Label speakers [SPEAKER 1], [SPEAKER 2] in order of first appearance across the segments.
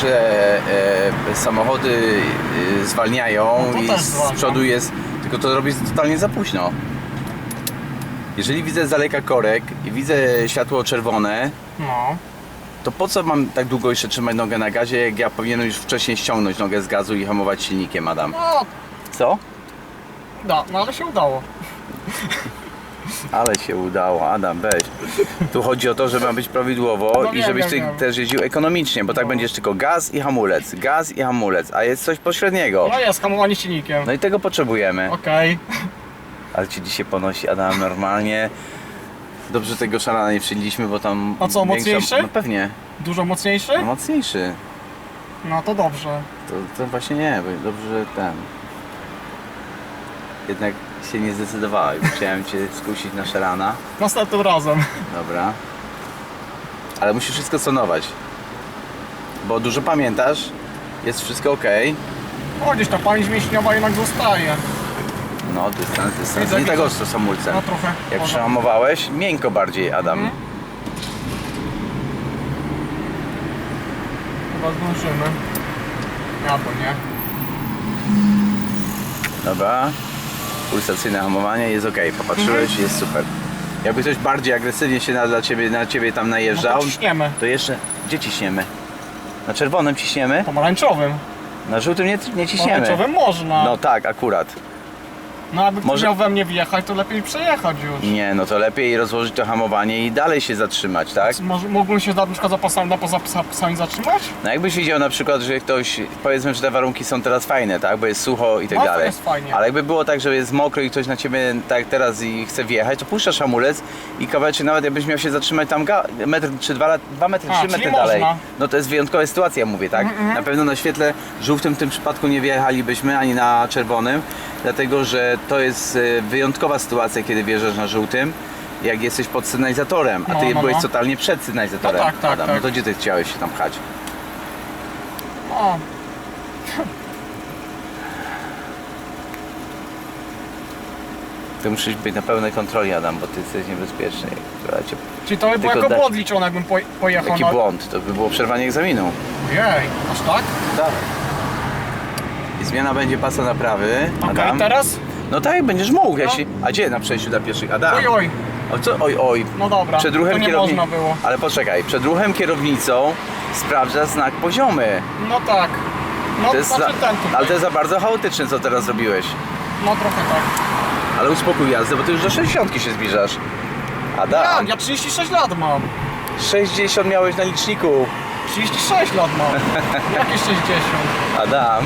[SPEAKER 1] że e, samochody e, zwalniają
[SPEAKER 2] No to
[SPEAKER 1] i
[SPEAKER 2] też
[SPEAKER 1] z
[SPEAKER 2] zwalnia.
[SPEAKER 1] przodu jest, tylko to robi totalnie za późno. Jeżeli widzę z daleka korek i widzę światło czerwone,
[SPEAKER 2] No.
[SPEAKER 1] to po co mam tak długo jeszcze trzymać nogę na gazie, jak ja powinienem już wcześniej ściągnąć nogę z gazu i hamować silnikiem, Adam?
[SPEAKER 2] No,
[SPEAKER 1] Co?
[SPEAKER 2] da, no ale się udało.
[SPEAKER 1] Ale się udało, Adam, weź. Tu chodzi o to, że ma być prawidłowo i żebyś ty też jeździł ekonomicznie, bo tak
[SPEAKER 2] No.
[SPEAKER 1] będziesz tylko gaz i hamulec, gaz i hamulec, a jest coś pośredniego.
[SPEAKER 2] No jest, hamowanie silnikiem.
[SPEAKER 1] No i tego potrzebujemy.
[SPEAKER 2] Okej.
[SPEAKER 1] Ale ci dzisiaj ponosi Adam normalnie. Dobrze tego szalana nie przyjęliśmy, bo tam.
[SPEAKER 2] A co, mocniejszy?
[SPEAKER 1] No pewnie.
[SPEAKER 2] Dużo mocniejszy?
[SPEAKER 1] No, mocniejszy.
[SPEAKER 2] No to dobrze.
[SPEAKER 1] To, to właśnie nie, bo dobrze, że ten. Jednak się nie zdecydowałeś. Chciałem cię skusić na szalana.
[SPEAKER 2] Następnym razem.
[SPEAKER 1] Dobra. Ale musisz wszystko stonować. Bo dużo pamiętasz. Jest wszystko ok.
[SPEAKER 2] O, gdzieś ta pamięć mięśniowa jednak zostaje.
[SPEAKER 1] No, dystans, dystans.
[SPEAKER 2] Widzę,
[SPEAKER 1] Nie tak
[SPEAKER 2] widzę.
[SPEAKER 1] ostro z hamulcem.
[SPEAKER 2] No trochę.
[SPEAKER 1] Jak
[SPEAKER 2] może.
[SPEAKER 1] przehamowałeś, miękko bardziej, Adam.
[SPEAKER 2] Mhm. Chyba zdążymy. Albo nie.
[SPEAKER 1] Dobra. Pulsacyjne hamowanie jest ok. Popatrzyłeś,
[SPEAKER 2] Mhm.
[SPEAKER 1] jest super. Jakby ktoś bardziej agresywnie się na, dla ciebie, na ciebie tam
[SPEAKER 2] No
[SPEAKER 1] najeżdżał,
[SPEAKER 2] to ciśniemy.
[SPEAKER 1] to jeszcze. Gdzie ciśniemy? Na czerwonym ciśniemy?
[SPEAKER 2] Pomarańczowym.
[SPEAKER 1] Na żółtym nie, nie ciśniemy.
[SPEAKER 2] Pomarańczowym można.
[SPEAKER 1] No tak, akurat.
[SPEAKER 2] No jakby ktoś
[SPEAKER 1] Może-
[SPEAKER 2] miał we mnie wjechać, to lepiej przejechać już.
[SPEAKER 1] Nie, no to lepiej rozłożyć to hamowanie i dalej się zatrzymać, tak?
[SPEAKER 2] Może, mógłbym się na przykład za pasami, na poza pasami zatrzymać?
[SPEAKER 1] No jakbyś widział na przykład, że ktoś, powiedzmy, że te warunki są teraz fajne, tak? Bo jest sucho i tak
[SPEAKER 2] No, to
[SPEAKER 1] dalej.
[SPEAKER 2] jest fajnie.
[SPEAKER 1] Ale jakby było tak, że jest mokro i ktoś na ciebie tak teraz i chce wjechać, to puszczasz hamulec i kawałeczek nawet jakbyś miał się zatrzymać tam ga- metr czy dwa, lat- dwa metry,
[SPEAKER 2] A,
[SPEAKER 1] trzy
[SPEAKER 2] czyli
[SPEAKER 1] metry
[SPEAKER 2] można.
[SPEAKER 1] dalej. No to jest wyjątkowa sytuacja, mówię, tak? Na pewno na świetle żółtym w tym przypadku nie wjechalibyśmy, ani na czerwonym, dlatego że to jest e, wyjątkowa sytuacja, kiedy wjeżdżasz na żółtym. Jak jesteś pod sygnalizatorem, a
[SPEAKER 2] No,
[SPEAKER 1] ty
[SPEAKER 2] no,
[SPEAKER 1] byłeś
[SPEAKER 2] no.
[SPEAKER 1] totalnie przed sygnalizatorem.
[SPEAKER 2] No tak, tak,
[SPEAKER 1] Adam.
[SPEAKER 2] tak.
[SPEAKER 1] No to gdzie ty chciałeś się tam pchać?
[SPEAKER 2] O,
[SPEAKER 1] Ty musisz być na pełnej kontroli, Adam, bo ty jesteś niebezpieczny. Która cię...
[SPEAKER 2] czyli to by było
[SPEAKER 1] Tylko
[SPEAKER 2] jako
[SPEAKER 1] dać-
[SPEAKER 2] jakbym po, pojechał
[SPEAKER 1] Jaki
[SPEAKER 2] na...
[SPEAKER 1] błąd? To by było przerwanie egzaminu.
[SPEAKER 2] Jej, aż tak?
[SPEAKER 1] Tak. I zmiana będzie pasa naprawy.
[SPEAKER 2] Okej,
[SPEAKER 1] Adam.
[SPEAKER 2] teraz?
[SPEAKER 1] No tak, będziesz mógł.
[SPEAKER 2] No.
[SPEAKER 1] Jeśli... A gdzie na przejściu dla pieszych? Adam.
[SPEAKER 2] Oj, oj.
[SPEAKER 1] O co? Oj, oj.
[SPEAKER 2] No dobra,
[SPEAKER 1] Przed
[SPEAKER 2] to
[SPEAKER 1] ruchem
[SPEAKER 2] nie
[SPEAKER 1] kierowni-
[SPEAKER 2] można było.
[SPEAKER 1] Ale poczekaj, przed ruchem kierownicą sprawdza znak poziomy.
[SPEAKER 2] No tak. No
[SPEAKER 1] To jest
[SPEAKER 2] znaczy
[SPEAKER 1] za...
[SPEAKER 2] ten tutaj.
[SPEAKER 1] Ale to jest za bardzo chaotyczne, co teraz zrobiłeś.
[SPEAKER 2] No trochę tak.
[SPEAKER 1] Ale uspokój jazdę, bo ty już do 60 się zbliżasz.
[SPEAKER 2] Ja,
[SPEAKER 1] Adam,
[SPEAKER 2] ja 36 lat mam.
[SPEAKER 1] 60 miałeś na liczniku.
[SPEAKER 2] 36 lat mam. Jakie 60?
[SPEAKER 1] Adam.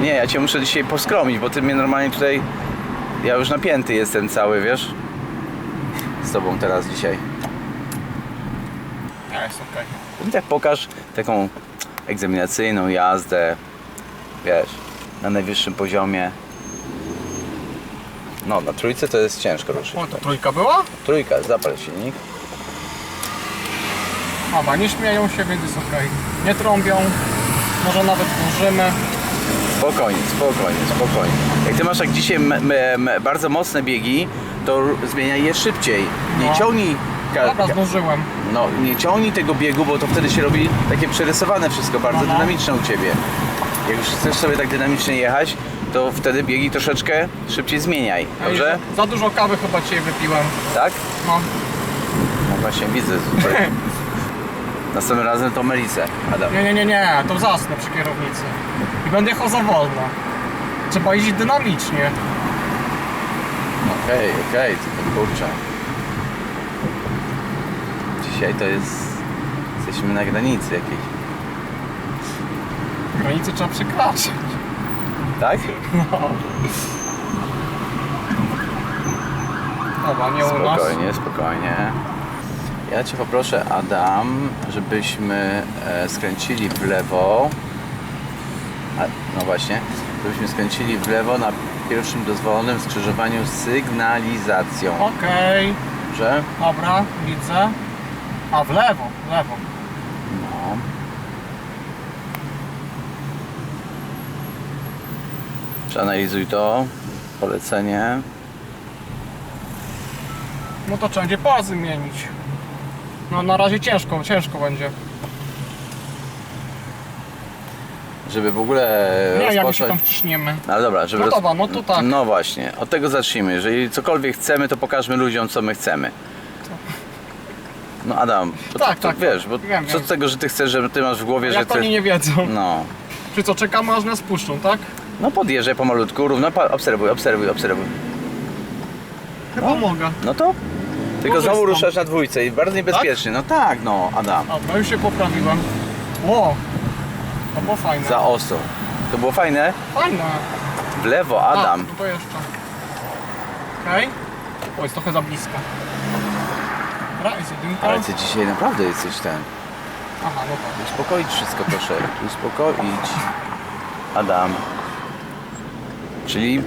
[SPEAKER 1] Nie, ja cię muszę dzisiaj poskromić, bo ty mnie normalnie tutaj. Ja już napięty jestem cały, wiesz? Z tobą teraz dzisiaj.
[SPEAKER 2] Nie, jest okej.
[SPEAKER 1] I tak pokaż taką egzaminacyjną jazdę, wiesz, na najwyższym poziomie. No, na trójce to jest ciężko ruszyć.
[SPEAKER 2] O, to trójka była?
[SPEAKER 1] Trójka, zapal silnik.
[SPEAKER 2] Dobra, nie śmieją się, więc jest okej. Nie trąbią. Może nawet dłużymy.
[SPEAKER 1] Spokojnie, spokojnie, spokojnie. Jak ty masz jak dzisiaj bardzo mocne biegi, to zmieniaj je szybciej. Nie
[SPEAKER 2] No.
[SPEAKER 1] ciągnij.
[SPEAKER 2] Dobra, zdążyłem.
[SPEAKER 1] no, nie ciągnij tego biegu, bo to wtedy się robi takie przerysowane wszystko, bardzo
[SPEAKER 2] No, no.
[SPEAKER 1] dynamiczne u ciebie. Jak już chcesz sobie tak dynamicznie jechać, to wtedy biegi troszeczkę szybciej zmieniaj. Dobrze?
[SPEAKER 2] Za dużo kawy chyba dzisiaj wypiłem.
[SPEAKER 1] Tak?
[SPEAKER 2] No.
[SPEAKER 1] No właśnie widzę. Następnym razem to melicę. Adam.
[SPEAKER 2] Nie, nie, nie, nie, to zasnę przy kierownicy. I będę jechał za wolno. Trzeba jeździć dynamicznie.
[SPEAKER 1] Okej, okej, tylko kurczę. Dzisiaj to jest... Jesteśmy na granicy jakiejś.
[SPEAKER 2] Granicy trzeba przekraczać.
[SPEAKER 1] Tak?
[SPEAKER 2] No. Dobra, nie u nas.
[SPEAKER 1] Spokojnie, spokojnie. Ja Cię poproszę, Adam, żebyśmy e, skręcili w lewo. A, no właśnie, żebyśmy skręcili w lewo na pierwszym dozwolonym skrzyżowaniu z sygnalizacją.
[SPEAKER 2] Okej,
[SPEAKER 1] Dobrze?
[SPEAKER 2] dobra, widzę. A w lewo, w lewo.
[SPEAKER 1] No. Przeanalizuj to. Polecenie.
[SPEAKER 2] No to trzeba będzie zmienić. No na razie ciężko, ciężko będzie.
[SPEAKER 1] Żeby w ogóle
[SPEAKER 2] Nie, jak my się
[SPEAKER 1] rozpocząć...
[SPEAKER 2] tam wciśniemy.
[SPEAKER 1] No ale dobra, żeby...
[SPEAKER 2] Gotowa, no to tak.
[SPEAKER 1] No właśnie, od tego zacznijmy. Jeżeli cokolwiek chcemy, to pokażmy ludziom, co my chcemy. No Adam, to,
[SPEAKER 2] Tak,
[SPEAKER 1] to,
[SPEAKER 2] tak,
[SPEAKER 1] wiesz, bo
[SPEAKER 2] wiem,
[SPEAKER 1] co
[SPEAKER 2] wiem.
[SPEAKER 1] z tego, że ty chcesz, że ty masz w głowie, że
[SPEAKER 2] Jak to
[SPEAKER 1] ty...
[SPEAKER 2] oni nie wiedzą.
[SPEAKER 1] No,
[SPEAKER 2] Czy co, czekamy aż nas puszczą, tak?
[SPEAKER 1] no podjeżdżaj pomalutku, równo, pa- obserwuj, obserwuj, obserwuj.
[SPEAKER 2] Chyba mogę.
[SPEAKER 1] No to... Tylko znowu ruszasz na dwójce i bardzo niebezpiecznie. No tak, no Adam,
[SPEAKER 2] Dobra, już się poprawiłem. Ło! To było fajne.
[SPEAKER 1] za ostro. To było fajne?
[SPEAKER 2] Fajne.
[SPEAKER 1] W lewo,
[SPEAKER 2] A,
[SPEAKER 1] Adam.
[SPEAKER 2] no to jeszcze. Okej. O, jest trochę za blisko. Dobra, jest jedynka.
[SPEAKER 1] Ale ty dzisiaj naprawdę jesteś ten...
[SPEAKER 2] Aha, no tak.
[SPEAKER 1] Uspokoić wszystko proszę, uspokoić. Adam. Czyli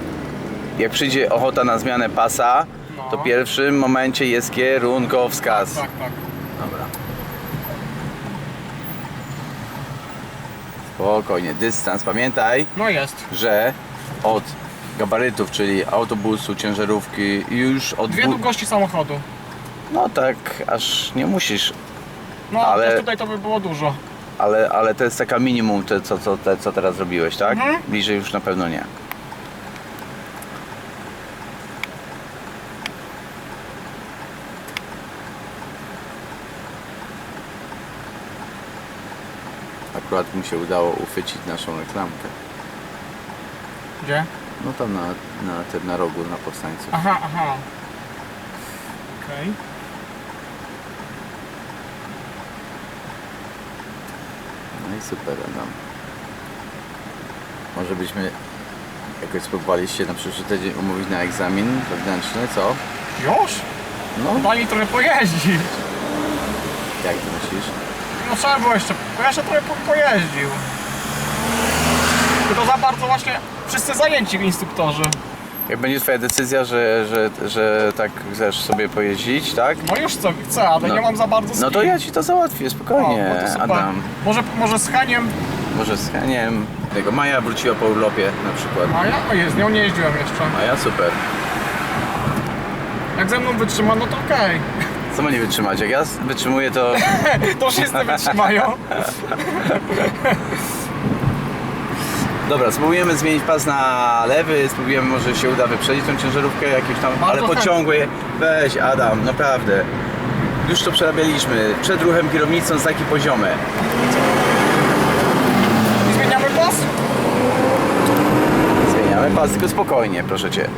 [SPEAKER 1] jak przyjdzie ochota na zmianę pasa, to w pierwszym momencie jest kierunkowskaz.
[SPEAKER 2] Tak, tak.
[SPEAKER 1] Dobra. Spokojnie, dystans. Pamiętaj,
[SPEAKER 2] No jest.
[SPEAKER 1] że od gabarytów, czyli autobusu, ciężarówki, już od
[SPEAKER 2] Dwie
[SPEAKER 1] dwu-
[SPEAKER 2] długości samochodu.
[SPEAKER 1] No tak, aż nie musisz,
[SPEAKER 2] No,
[SPEAKER 1] Ale-
[SPEAKER 2] ale tutaj to by było dużo.
[SPEAKER 1] ale, ale to jest taka minimum, te, co, co, te, co teraz zrobiłeś, tak?
[SPEAKER 2] Mhm.
[SPEAKER 1] Bliżej już na pewno nie. Akurat mi się udało uchwycić naszą reklamkę.
[SPEAKER 2] Gdzie?
[SPEAKER 1] No tam na, na, tym, na rogu, na powstańców.
[SPEAKER 2] Aha, aha. Okej.
[SPEAKER 1] No i super, Adam. Może byśmy jakoś spróbowali się na przyszły tydzień umówić na egzamin wewnętrzny, co?
[SPEAKER 2] Już?
[SPEAKER 1] No,
[SPEAKER 2] Daj mi trochę pojeździć.
[SPEAKER 1] jak ty myślisz?
[SPEAKER 2] No trzeba było jeszcze, bo ja jeszcze trochę po, pojeździł. Tylko za bardzo właśnie wszyscy zajęci instruktorzy.
[SPEAKER 1] Jak będzie twoja decyzja, że, że, że tak chcesz sobie pojeździć, tak?
[SPEAKER 2] No już co chcę, ale
[SPEAKER 1] No.
[SPEAKER 2] nie mam za bardzo z
[SPEAKER 1] No to
[SPEAKER 2] kim.
[SPEAKER 1] ja ci to załatwię, spokojnie,
[SPEAKER 2] O, no to super.
[SPEAKER 1] Adam.
[SPEAKER 2] Może, może z Heniem
[SPEAKER 1] Może z nie wiem, tego Maja wróciła po urlopie na przykład.
[SPEAKER 2] Maja? O jest, z nią nie jeździłem jeszcze.
[SPEAKER 1] Maja, super.
[SPEAKER 2] Jak ze mną wytrzyma, no to okej.
[SPEAKER 1] Co nie wytrzymać? Jak ja wytrzymuję, to
[SPEAKER 2] To wszyscy wytrzymają.
[SPEAKER 1] Dobra, spróbujemy zmienić pas na lewy, spróbujemy może się uda wyprzedzić tą ciężarówkę jakieś tam,
[SPEAKER 2] Bardzo
[SPEAKER 1] ale pociągłe. Weź Adam, naprawdę. Już to przerabialiśmy. Przed ruchem kierownicą znaki poziome.
[SPEAKER 2] I zmieniamy pas?
[SPEAKER 1] Zmieniamy pas, tylko spokojnie, proszę cię.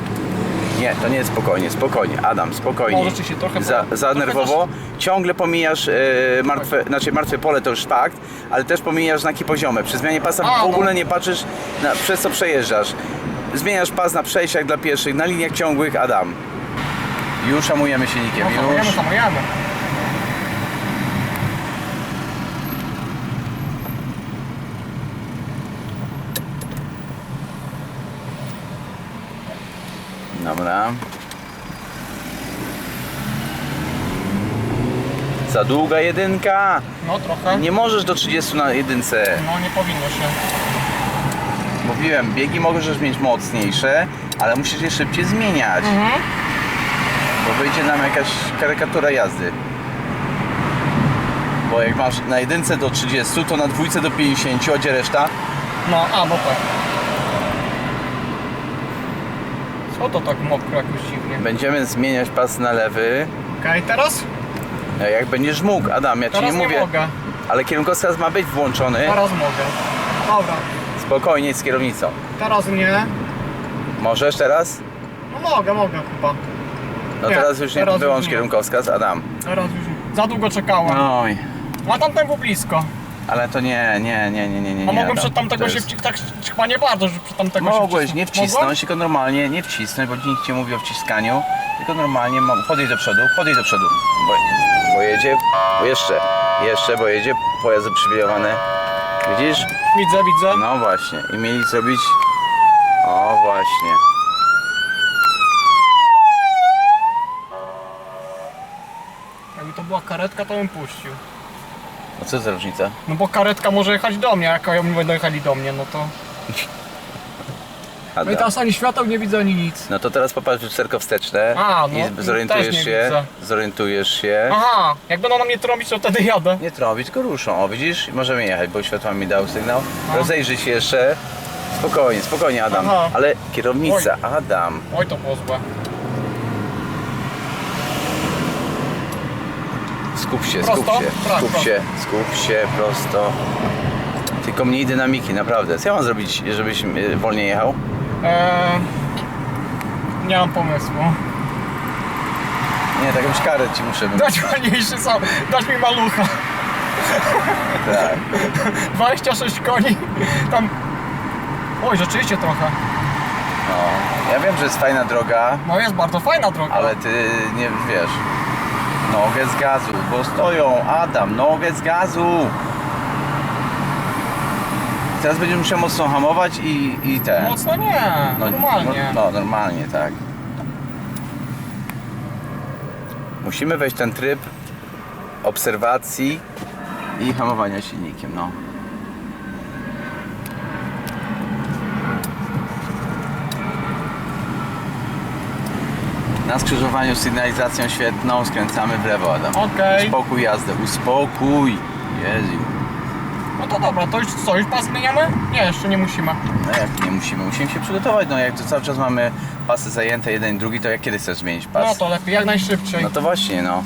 [SPEAKER 1] Nie, to nie jest spokojnie, spokojnie. Adam, spokojnie.
[SPEAKER 2] No, rzeczywiście, trochę
[SPEAKER 1] za,
[SPEAKER 2] po-
[SPEAKER 1] za
[SPEAKER 2] trochę
[SPEAKER 1] nerwowo. Ciągle pomijasz e, martwe, znaczy martwe pole to już fakt, ale też pomijasz znaki poziome. Przy zmianie pasa
[SPEAKER 2] A,
[SPEAKER 1] w ogóle
[SPEAKER 2] no.
[SPEAKER 1] nie patrzysz, na, przez co przejeżdżasz. Zmieniasz pas na przejściach dla pieszych, na liniach ciągłych, Adam. Już hamujemy silnikiem,
[SPEAKER 2] No hamujemy,
[SPEAKER 1] już.
[SPEAKER 2] hamujemy.
[SPEAKER 1] Dobra. Za długa jedynka.
[SPEAKER 2] No trochę.
[SPEAKER 1] Nie możesz do 30 na jedynce.
[SPEAKER 2] No nie powinno się.
[SPEAKER 1] Mówiłem, biegi możesz mieć mocniejsze, ale musisz je szybciej zmieniać,
[SPEAKER 2] Mhm.
[SPEAKER 1] bo wyjdzie nam jakaś karykatura jazdy. Bo jak masz na jedynce do 30, to na dwójce do 50, a gdzie reszta?
[SPEAKER 2] No, a no tak. Co to tak mokro jakoś dziwnie?
[SPEAKER 1] Będziemy zmieniać pas na lewy,
[SPEAKER 2] Okej, teraz?
[SPEAKER 1] a jak będziesz mógł, Adam, ja ci
[SPEAKER 2] Teraz
[SPEAKER 1] nie
[SPEAKER 2] nie
[SPEAKER 1] mówię,
[SPEAKER 2] mogę.
[SPEAKER 1] ale kierunkowskaz ma być włączony,
[SPEAKER 2] Teraz mogę. Dobra.
[SPEAKER 1] spokojnie z kierownicą.
[SPEAKER 2] Teraz nie.
[SPEAKER 1] Możesz teraz?
[SPEAKER 2] No mogę, mogę chyba.
[SPEAKER 1] No
[SPEAKER 2] Nie,
[SPEAKER 1] teraz już nie
[SPEAKER 2] teraz już
[SPEAKER 1] wyłącz
[SPEAKER 2] nie.
[SPEAKER 1] kierunkowskaz, Adam.
[SPEAKER 2] Teraz już za długo czekałem.
[SPEAKER 1] Oj,
[SPEAKER 2] A tamten był blisko.
[SPEAKER 1] Ale to nie, nie, nie, nie, nie, nie.
[SPEAKER 2] A
[SPEAKER 1] nie,
[SPEAKER 2] mogłem przed tamtego
[SPEAKER 1] To
[SPEAKER 2] się
[SPEAKER 1] jest-
[SPEAKER 2] wcisnąć, tak chyba nie bardzo, że przed tamtego się
[SPEAKER 1] Mogłeś nie
[SPEAKER 2] wcisnąć.
[SPEAKER 1] wcisnąć, tylko normalnie nie wcisnąć, bo nikt ci mówi o wciskaniu, tylko normalnie mo- podejdź do przodu, podejdź do przodu, bo, bo jedzie, bo jeszcze, jeszcze, bo jedzie pojazdy przywilejowane. Widzisz?
[SPEAKER 2] Widzę, widzę.
[SPEAKER 1] No właśnie, i mieli zrobić, o właśnie.
[SPEAKER 2] Jakby to była karetka, to bym puścił.
[SPEAKER 1] No co za różnica?
[SPEAKER 2] No bo karetka może jechać do mnie, a jak oni będą jechali do mnie, no to... No i teraz ani świateł nie widzę, ani nic.
[SPEAKER 1] No to teraz popatrz w lusterko wsteczne
[SPEAKER 2] A, no,
[SPEAKER 1] i
[SPEAKER 2] też
[SPEAKER 1] zorientujesz
[SPEAKER 2] nie
[SPEAKER 1] się,
[SPEAKER 2] widzę.
[SPEAKER 1] zorientujesz się.
[SPEAKER 2] Aha, jak będą na mnie trąbić, to wtedy jadę.
[SPEAKER 1] Nie trąbić, tylko ruszą. O, widzisz? Możemy jechać, bo światła mi dał sygnał. Rozejrzyj się jeszcze. Spokojnie, spokojnie Adam.
[SPEAKER 2] Aha.
[SPEAKER 1] Ale kierownica, Adam.
[SPEAKER 2] Oj, to było złe.
[SPEAKER 1] Skup się,
[SPEAKER 2] Prosto?
[SPEAKER 1] skup się, skup się, skup się, prosto. Tylko mniej dynamiki, naprawdę. Co ja mam zrobić, żebyś e, wolniej jechał?
[SPEAKER 2] Eee, nie mam pomysłu.
[SPEAKER 1] Nie, tak jakąś karę ci muszę
[SPEAKER 2] Dać wolniejszy sam, dać mi malucha.
[SPEAKER 1] Tak.
[SPEAKER 2] 26 koni. Tam. Oj, rzeczywiście trochę.
[SPEAKER 1] No. Ja wiem, że jest fajna droga,
[SPEAKER 2] No jest bardzo fajna droga.
[SPEAKER 1] ale ty nie wiesz. Nogę z gazu, bo stoją. Adam, nogę z gazu. Teraz będziesz musiał mocno hamować i, i ten.
[SPEAKER 2] Mocno nie, normalnie.
[SPEAKER 1] No, no, normalnie, tak. Musimy wejść ten tryb obserwacji i hamowania silnikiem, no. Na skrzyżowaniu z sygnalizacją świetną skręcamy w lewo, Adam.
[SPEAKER 2] Okej.
[SPEAKER 1] Uspokój jazdę, uspokój. Jezu.
[SPEAKER 2] No to dobra, to już co, już pas zmieniamy? Nie, jeszcze nie musimy.
[SPEAKER 1] No jak nie musimy, musimy się przygotować, no jak to cały czas mamy pasy zajęte, jeden i drugi, to jak kiedy chcesz zmienić pas?
[SPEAKER 2] No to lepiej, jak najszybciej.
[SPEAKER 1] No to właśnie, no.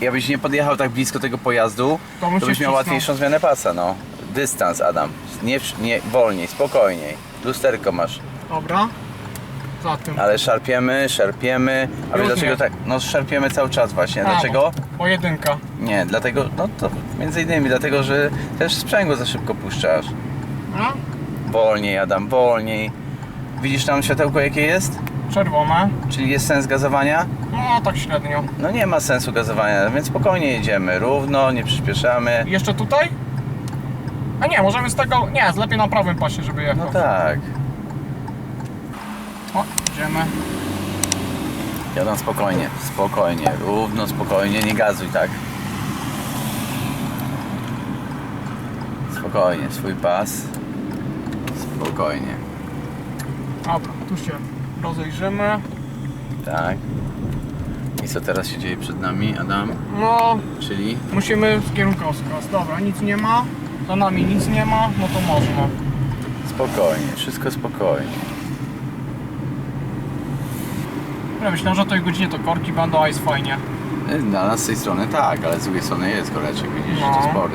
[SPEAKER 1] Jakbyś nie podjechał tak blisko tego pojazdu,
[SPEAKER 2] To
[SPEAKER 1] to,
[SPEAKER 2] musisz
[SPEAKER 1] byś miał
[SPEAKER 2] wcisnąć.
[SPEAKER 1] łatwiejszą zmianę pasa, no. Dystans, Adam. Nie, nie wolniej, spokojniej. Lusterko masz.
[SPEAKER 2] Dobra. Za tym.
[SPEAKER 1] Ale szarpiemy, szarpiemy. A wiesz dlaczego tak? No szarpiemy cały czas właśnie.
[SPEAKER 2] A,
[SPEAKER 1] Dlaczego?
[SPEAKER 2] Pojedynka.
[SPEAKER 1] Nie, dlatego, no to między innymi dlatego, że też sprzęgło za szybko puszczasz.
[SPEAKER 2] No,
[SPEAKER 1] Wolniej, Adam, wolniej. Widzisz tam światełko jakie jest?
[SPEAKER 2] czerwone.
[SPEAKER 1] Czyli jest sens gazowania?
[SPEAKER 2] No, tak średnio.
[SPEAKER 1] No nie ma sensu gazowania, więc spokojnie jedziemy, równo, nie przyspieszamy.
[SPEAKER 2] Jeszcze tutaj? A nie, możemy z tego... Nie, z lepiej na prawym pasie, żeby jechał.
[SPEAKER 1] No tak.
[SPEAKER 2] O, idziemy.
[SPEAKER 1] Jadą spokojnie, spokojnie, równo, spokojnie, nie gazuj tak. Spokojnie, swój pas. Spokojnie,
[SPEAKER 2] Dobra, tu się rozejrzymy.
[SPEAKER 1] tak. I co teraz się dzieje przed nami, Adam?
[SPEAKER 2] No,
[SPEAKER 1] Czyli?
[SPEAKER 2] musimy z kierunkowskaz. Dobra, nic nie ma. Za nami nic nie ma, no to można.
[SPEAKER 1] Spokojnie, wszystko spokojnie.
[SPEAKER 2] Ja myślę, że o tej godzinie to korki będą, a jest fajnie.
[SPEAKER 1] Dla nas z tej strony tak, ale z drugiej strony jest koreczek, widzisz,
[SPEAKER 2] No.
[SPEAKER 1] to spory.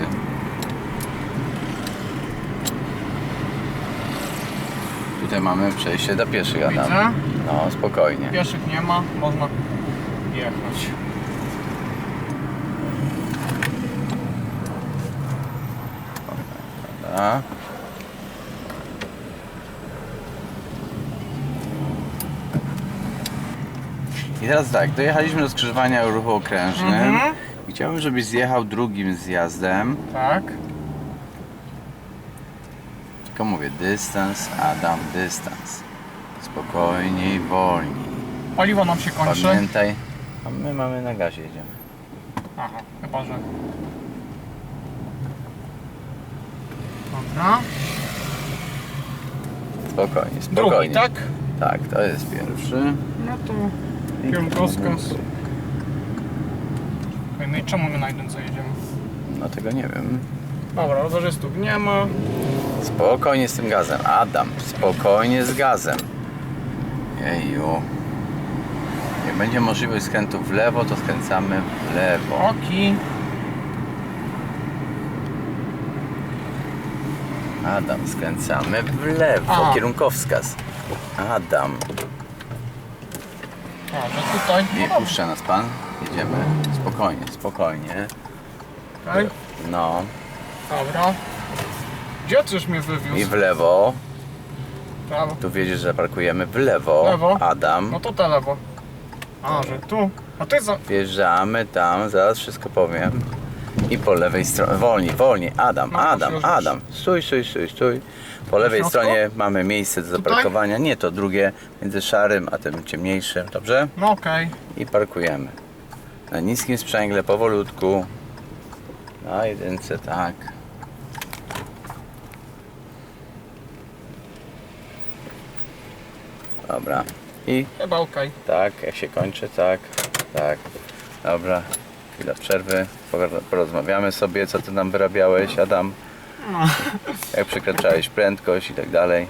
[SPEAKER 1] Tutaj mamy przejście dla pieszych, Adam.
[SPEAKER 2] Widzę.
[SPEAKER 1] No, spokojnie.
[SPEAKER 2] Pieszych nie ma, można jechać.
[SPEAKER 1] A. I teraz tak, dojechaliśmy do skrzyżowania o ruchu okrężnym.
[SPEAKER 2] Mhm.
[SPEAKER 1] I Chciałbym, żebyś zjechał drugim zjazdem.
[SPEAKER 2] Tak.
[SPEAKER 1] Tylko mówię, dystans, Adam, dystans. Spokojniej, wolniej.
[SPEAKER 2] Paliwo nam się kończy.
[SPEAKER 1] Pamiętaj, a my mamy na gazie jedziemy.
[SPEAKER 2] Aha, chyba że. Dobra.
[SPEAKER 1] Spokojnie,
[SPEAKER 2] Drugi,
[SPEAKER 1] spokojnie.
[SPEAKER 2] tak?
[SPEAKER 1] Tak, to jest pierwszy.
[SPEAKER 2] No to kierunkowskaz. Okej, No i czemu my na jedynce jedziemy?
[SPEAKER 1] No tego nie wiem.
[SPEAKER 2] Dobra, rowerzystów nie ma.
[SPEAKER 1] Spokojnie z tym gazem. Adam, spokojnie z gazem. Jeju. Jak będzie możliwość skrętu w lewo, to skręcamy w lewo.
[SPEAKER 2] Oki.
[SPEAKER 1] Adam, skręcamy w lewo. Kierunkowskaz. Adam.
[SPEAKER 2] A, że tutaj.
[SPEAKER 1] Nie
[SPEAKER 2] No dobrze.
[SPEAKER 1] puszcza nas pan. Jedziemy. Spokojnie, spokojnie.
[SPEAKER 2] Okej.
[SPEAKER 1] No.
[SPEAKER 2] Dobra. Gdzie coś mnie wywiózł?
[SPEAKER 1] I w lewo.
[SPEAKER 2] Prawo.
[SPEAKER 1] Tu wiedziesz, że parkujemy w lewo.
[SPEAKER 2] Lewo.
[SPEAKER 1] Adam.
[SPEAKER 2] No to te lewo. A, że tu. A ty za...
[SPEAKER 1] Wjeżdżamy tam, zaraz wszystko powiem. I po lewej stronie, wolniej, wolniej, Adam,
[SPEAKER 2] No,
[SPEAKER 1] Adam,
[SPEAKER 2] już, już.
[SPEAKER 1] Adam, stój, stój, stój, stój. Po lewej
[SPEAKER 2] środku?
[SPEAKER 1] stronie mamy miejsce do zaparkowania, nie to drugie, między szarym a tym ciemniejszym, dobrze?
[SPEAKER 2] No okej.
[SPEAKER 1] I parkujemy. Na niskim sprzęgle, powolutku. Na jedynce, tak. Dobra. I
[SPEAKER 2] Chyba okej.
[SPEAKER 1] tak, jak się kończy, tak, tak. Dobra. Chwila przerwy. Porozmawiamy sobie, co ty nam wyrabiałeś, Adam. Jak przekraczałeś prędkość i tak dalej.